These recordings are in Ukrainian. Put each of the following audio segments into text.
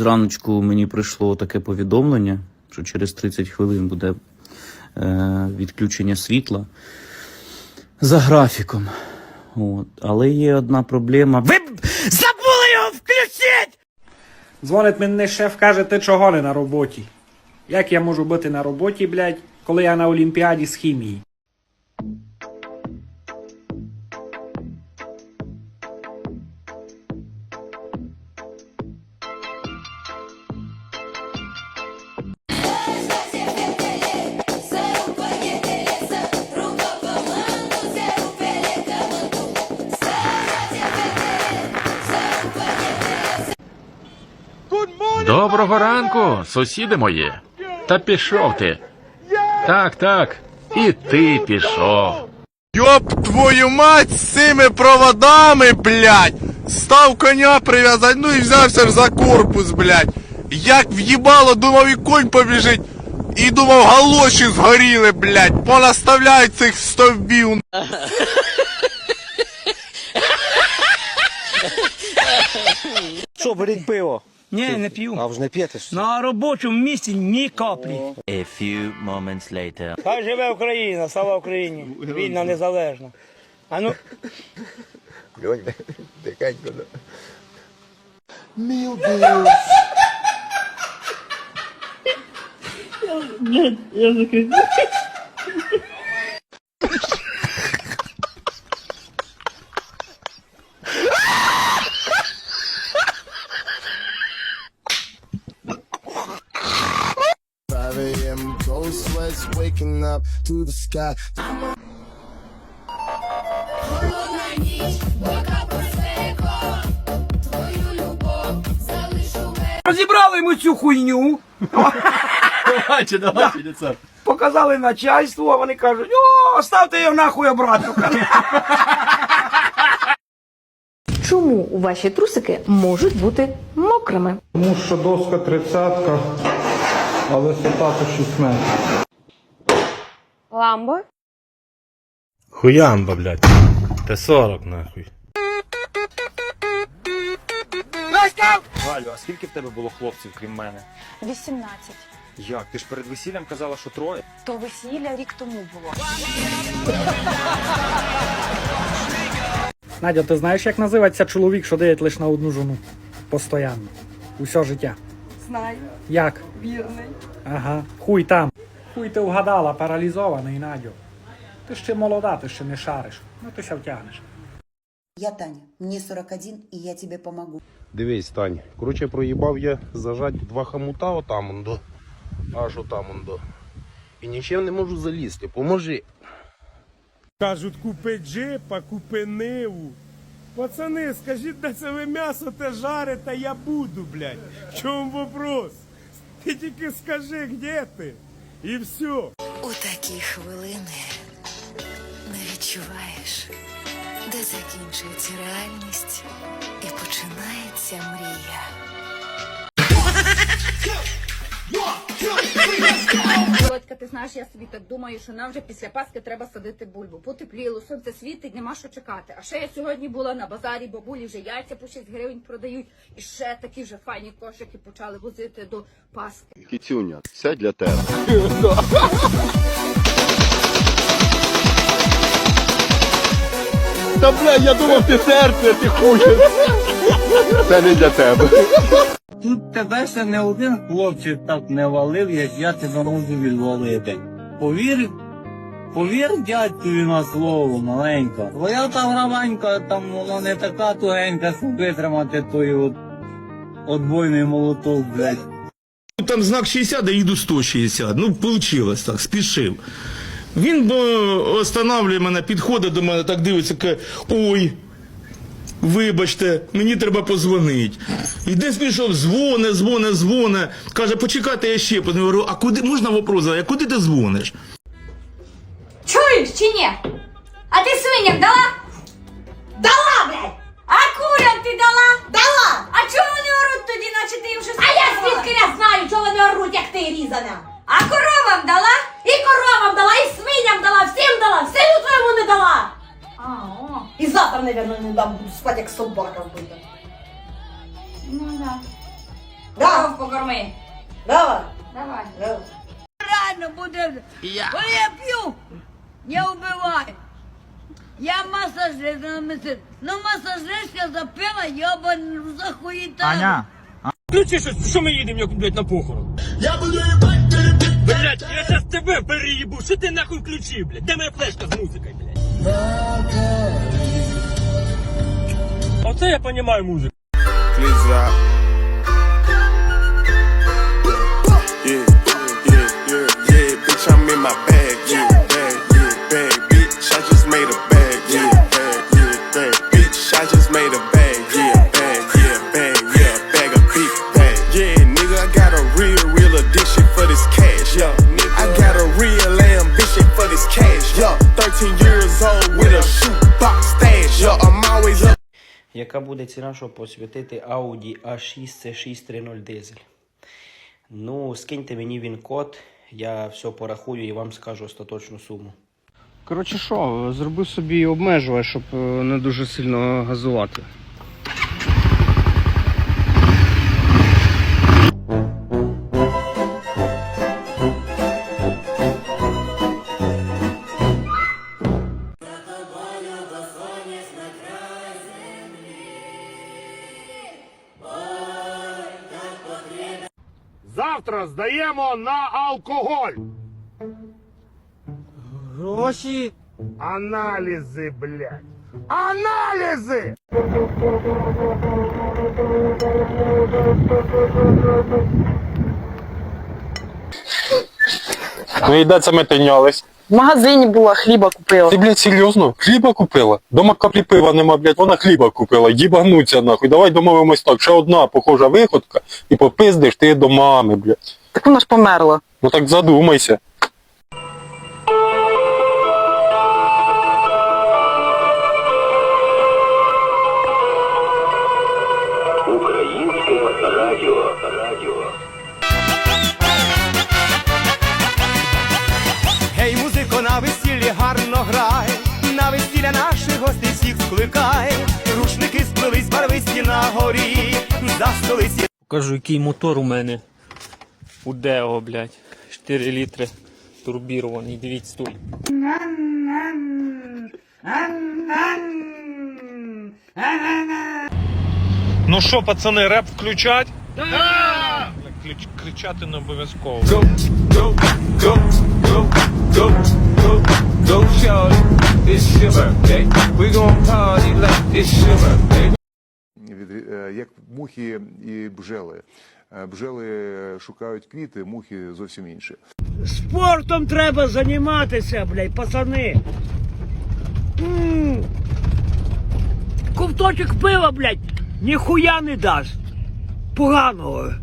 зраночку мені прийшло таке повідомлення, що через 30 хвилин буде е, відключення світла за графіком. От. Але є одна проблема. Ви забули його включити! Дзвонить мені шеф, каже, ти чого не на роботі? Як я можу бути на роботі, блядь, коли я на Олімпіаді з хімії? Доброго ранку, сусіди мої. Та пішов ти. Так, так. І ти пішов. Ёб твою мать з цими проводами, блядь! Став коня прив'язати, ну і взявся за корпус, блядь. Як в'їбало, думав і конь побіжить. І думав, галоші згоріли, блядь. Понаставляють цих стовбів. Що, беріть пиво? Ні, не п'ю. А вже не п'єте? що? На робочому місці ні каплі. A few moments later. Хай живе Україна, слава Україні. Вільна, незалежна. А ну, am to the sky. Розібрали йому цю хуйню. Давайте, давайте, рецепт. Показали начальству, а вони кажуть, о, ставте його нахуй обратно. Чому у ваші трусики можуть бути мокрими? Тому що доска тридцятка, а висота то 6 метрів. Ламбо? Хуямба, блядь. Т-40 нахуй. Галю, а скільки в тебе було хлопців, крім мене? 18. Як? Ти ж перед весіллям казала, що троє? То весілля рік тому було. Надя, ти знаєш, як називається чоловік, що дає лише на одну жону? Постоянно. Усе життя. Знаю. Як? Вірний. Ага. Хуй там. Хуй ти вгадала, паралізований, Надю. Ти ще молода, ти ще не шариш. Ну ти ся втягнеш. Я Таня, мне 41, и я тебе помогу. Дивись, Тань. Короче, проїбав я зажать два хомута отам он до. Аж отам он до. І нічим не можу залізти. Поможи. Кажуть, купи джипа, купи ниву. Пацани, скажіть, де це ви м'ясо те жарите, я буду, блядь. В чому вопрос? Ти тільки скажи, де ти? І все. У такі хвилини не відчуваєш, де закінчується реальність і починається мрія. Володька, ти знаєш, я собі так думаю, що нам вже після Пасхи треба садити бульбу. Потепліло, сонце світить, нема що чекати. А ще я сьогодні була на базарі, бабулі вже яйця по 6 гривень продають. І ще такі вже файні кошики почали возити до Пасхи. Кіцюня, це для тебе. Та бля, я думав, ти серце, ти хує. Це не для тебе. Тут тебе ще не один хлопчик так не валив, як я тебе можу відвалити. Повір, повір дядькові на слово маленька. Твоя та гравенька там вона не така тугенька, щоб витримати той от отбойний молоток, блядь. Там знак 60, а їду 160. Ну, вийшло так, спішив. Він бо останавлює мене, підходить до мене, так дивиться, каже, ой. Вибачте, мені треба позвонити. І десь пішов, дзвоне, дзвоне, дзвоне. Каже, почекайте, я ще подзвоню. А куди можна вопрос задати, а куди ти дзвониш? Чуєш чи ні? А ти свиням дала? Дала, блядь! А курям ти дала? Дала! А чого вони оруть тоді, наче ти їм щось А я звідки я знаю, чого вони оруть, як ти різана? А коровам дала? І коровам дала, і свиням дала, всім дала, всім твоєму не дала! А, о. І завтра, мабуть, не дам, буду спати, як собака вбита. Ну, да. Коров покорми. Давай. Давай. Реально буде. Коли я п'ю, я вбиваю. Я масажист, на месир. Ну масажистка запила, йобану захуїта. Аня. Ключи щось, що ми їдемо, як, блядь, на похорон? Блядь, я сейчас тебе переебу, що ти нахуй включив, блять? Де моя флешка з музикою, блять? Оце я понімаю музику. Please drop. Буде ціна, щоб посвятити Audi A6 C630 дизель? Ну, скиньте мені він код, я все порахую і вам скажу остаточну суму. Коротше що, зробив собі обмежувач, щоб е, не дуже сильно газувати. Здаємо на алкоголь. Гроші. Аналізи, блядь. Аналізи! Ну і де це ми тинялись? В магазині була, хліба купила. Ти, блядь, серйозно? Хліба купила? Дома каплі пива нема, блядь, вона хліба купила. Їбануться нахуй. Давай домовимось так. Ще одна похожа виходка і попиздиш ти до мами, блядь. Так вона ж померла. Ну так задумайся. Гей, музико, на весіллі гарно грай, на весілля наших гостей всіх скликай, рушники сплелись барвисті на горі, за столиці. Покажу, який мотор у мене. У Део, блядь. 4 літри турбірований. Дивіться тут. Ну що, пацани, реп включать? Так! Кричати не обов'язково. від, е, як мухи і бджели. Е, Бджели шукають квіти, мухи зовсім інші. Спортом треба займатися, блядь, пацани. Ковточок пива, блядь, ніхуя не дасть. Поганого.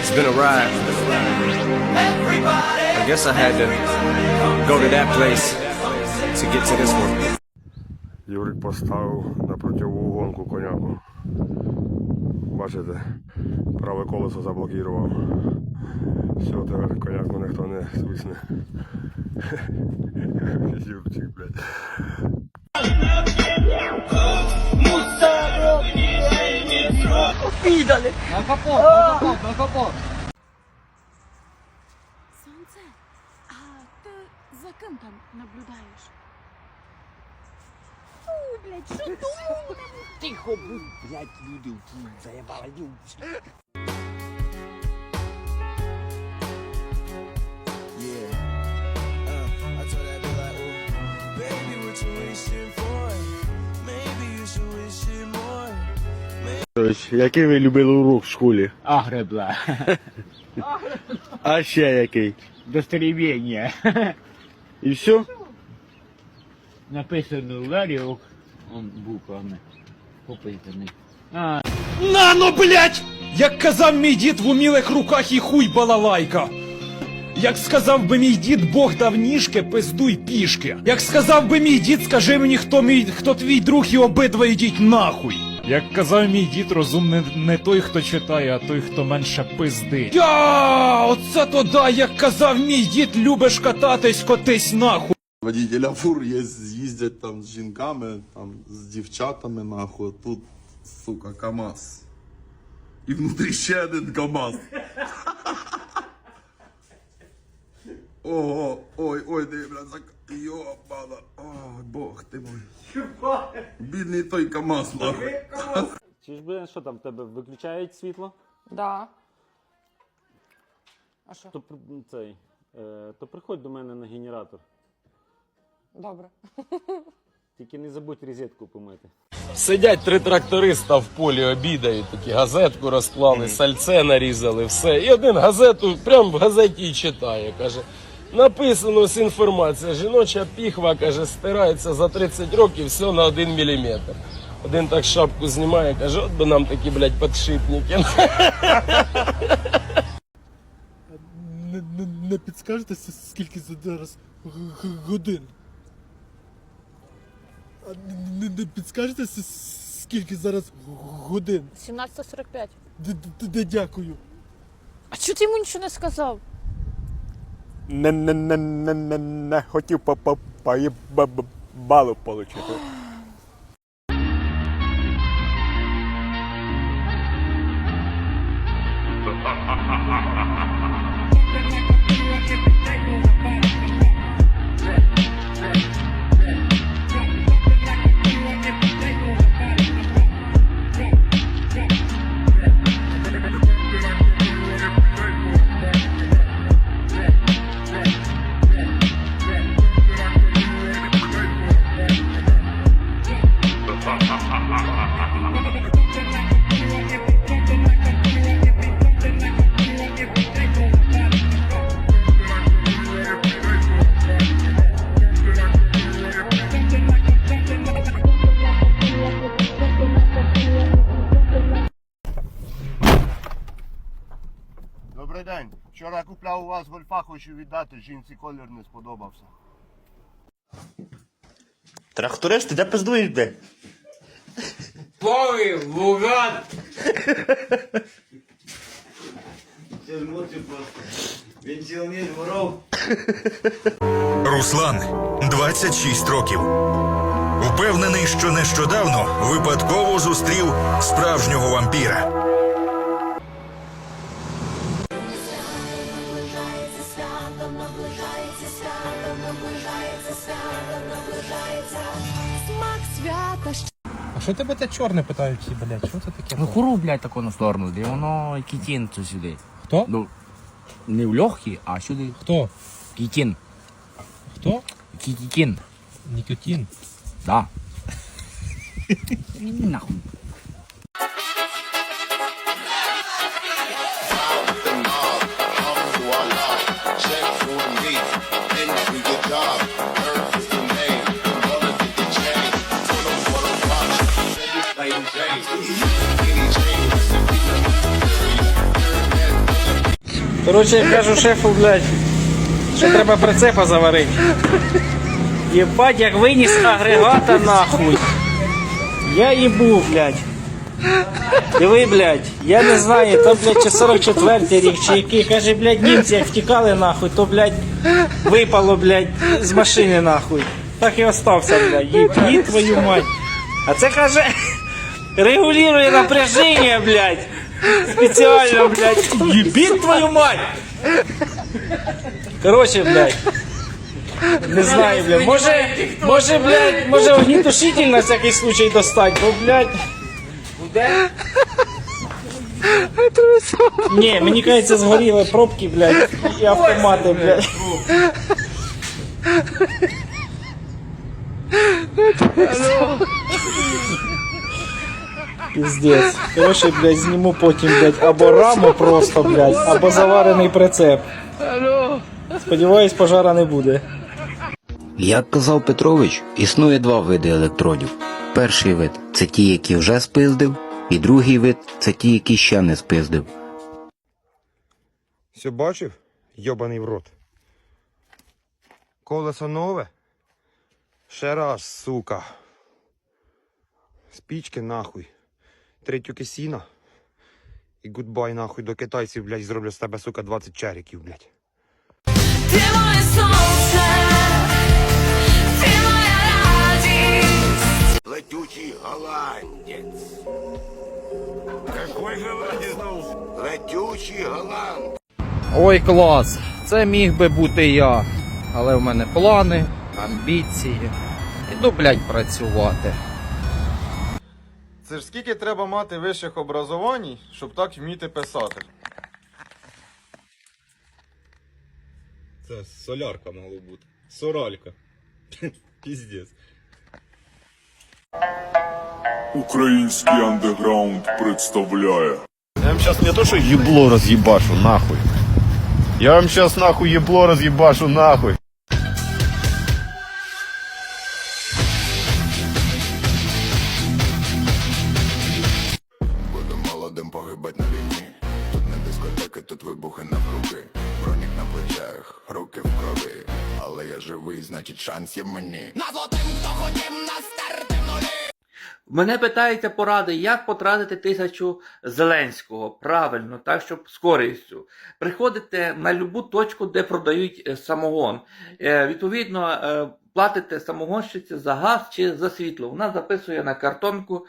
It's been a ride. I guess I had to go to that place to get to this one. Юрик поставив на противу гонку коняку. Бачите, праве колесо заблокував. Все, тепер коняку ніхто не свисне. Юрчик, блядь. Підали. Сонце, а ти за ким там наблюдаєш? Фу, блядь, що думаєш? Тихо, будь, блядь, люди, заєбала, Який ви любили урок в школі? Агребла. А ще який? Достребіння. І все? Написано ларьок. Он буквами. Попитаний. А, Нано, блядь! Як казав мій дід в умілих руках і хуй балалайка. Як сказав би мій дід, Бог дав ніжки, пиздуй пішки. Як сказав би мій дід, скажи мені, хто мій, хто твій друг і обидва йдіть нахуй. Як казав мій дід, розум не, не той, хто читає, а той, хто менше пиздить. Я, оце то да, як казав мій дід, любиш кататись, котись нахуй. Водителя фур є, їздять там з жінками, там з дівчатами, нахуй. Тут, сука, КАМАЗ. І внутрі ще один КАМАЗ. Ого, ой, ой, де, бля, зак... Йобана, ой, бог ти мой. Бідний той КАМАЗ, нахуй. Чи ж блин, що там в тебе виключають світло? Да. А що? То при- цей. Е, то приходь до мене на генератор. Добре. Тільки не забудь розетку помити. Сидять три тракториста в полі, обідають, такі газетку розклали, сальце нарізали, все. І один газету прямо в газеті і читає. Каже, написано ось інформація. Жіноча піхва, каже, стирається за 30 років все на 1 міліметр. Один так шапку знімає, каже, от би нам такі, блядь, подшипники. Не, не, не підскажете, скільки зараз годин? А не, не підскажете, с- скільки зараз годин? 17.45. Д- д- д- Дякую. А чого ти йому нічого не сказав? Не, не, не, не, не, не хотів по, по, отримати. балу вас гольфа, хочу віддати, жінці колір не сподобався. Тракторист, ти де пиздуєш, де? Руслан, 26 років. Упевнений, що нещодавно випадково зустрів справжнього вампіра. Що тебе те чорне питають всі, блядь? Що це таке? Ну хуру, блядь, таку на сторону, де воно кітін то сюди. Хто? Ну, не в легкі, а сюди Хто? кітін. Хто? Кітін. Нікотин. Да. Нахуй. Коротше, я кажу шефу, блядь, що треба прицепа заварити. Єбать, як виніс агрегата нахуй. Я їбу, блядь. Диви, блядь, я не знаю, то, блядь, чи 44 рік, чи який, каже, блядь, німці як втікали нахуй, то, блядь, випало, блядь, з машини нахуй. Так і остався, блядь, їбі твою мать. А це каже, регулює напряження, блядь. Спеціально, блядь. Єбіть твою мать! Короче, блядь. Не знаю, блядь. Може, може, блядь, може огнітушитель на всякий случай достать, бо, блядь. Буде? Ні, мені кажеться, згоріли пробки, блядь, і автомати, блядь. Піздець. Короче, блядь, зніму потім, блядь, або раму просто, блядь, або заварений прицеп. Сподіваюсь, пожара не буде. Як казав Петрович, існує два види електродів. Перший вид це ті, які вже спиздив, і другий вид це ті, які ще не спиздив. Все бачив? Йобаний в рот. Колесо нове? Ще раз, сука. Спічки нахуй три тюки сіна. І гудбай нахуй до китайців, блядь, зроблю з тебе, сука, 20 чариків, блядь. Ти моє сонце, ти. Летючий голландець. Какой голландець? Летючий голланд. Ой, клас. Це міг би бути я. Але в мене плани, амбіції. Іду, блядь, працювати. Це ж скільки треба мати вищих образувань, щоб так вміти писати? Це солярка мало бути. Соралька. Піздець. Український андеграунд представляє. Я вам сейчас не то, что ебло разъебашу, нахуй. Я вам сейчас нахуй ебло разъебашу, нахуй. Значить на стерти нулі. Мене питається поради, як потратити тисячу Зеленського правильно, так щоб з користю. Приходите на любу точку, де продають е, самогон. Е, Відповідно, е, платите самогонщиці за газ чи за світло. Вона записує на картонку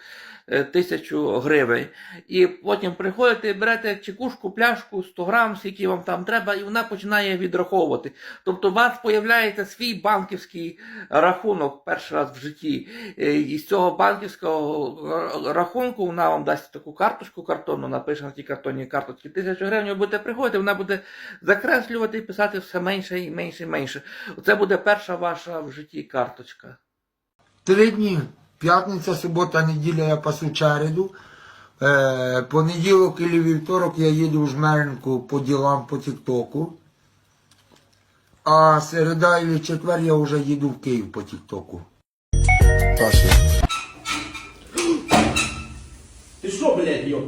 е, тисячу гривень. І потім приходите і берете чекушку, пляшку, 100 грам, скільки вам там треба, і вона починає відраховувати. Тобто у вас появляється свій банківський рахунок перший раз в житті. Е, І з цього банківського рахунку вона вам дасть таку карточку картонну, напише на тій картонній карточці тисячу гривень, ви будете приходити, вона буде закреслювати і писати все менше і менше і менше. Це буде перша ваша в житті карточка. Три дні. П'ятниця, субота, неділя я пасу череду. Е, понеділок і вівторок я їду в Жмеринку по ділам по Тіктоку. А середа і четвер я вже їду в Київ по Тіктоку. Ти що, блядь, йо?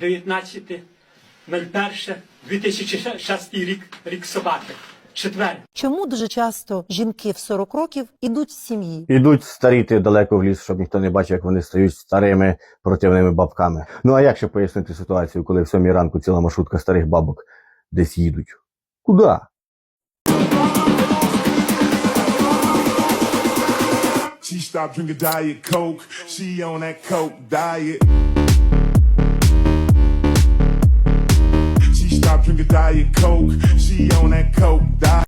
19.01.2006 рік, рік собаки. Четвер. Чому дуже часто жінки в 40 років ідуть з сім'ї? Ідуть старіти далеко в ліс, щоб ніхто не бачив, як вони стають старими противними бабками. Ну а як ще пояснити ситуацію, коли в сьомій ранку ціла маршрутка старих бабок десь їдуть? Куда? She stopped drinking Diet Coke. She on that Coke diet. She a Diet Coke. She on that Coke diet.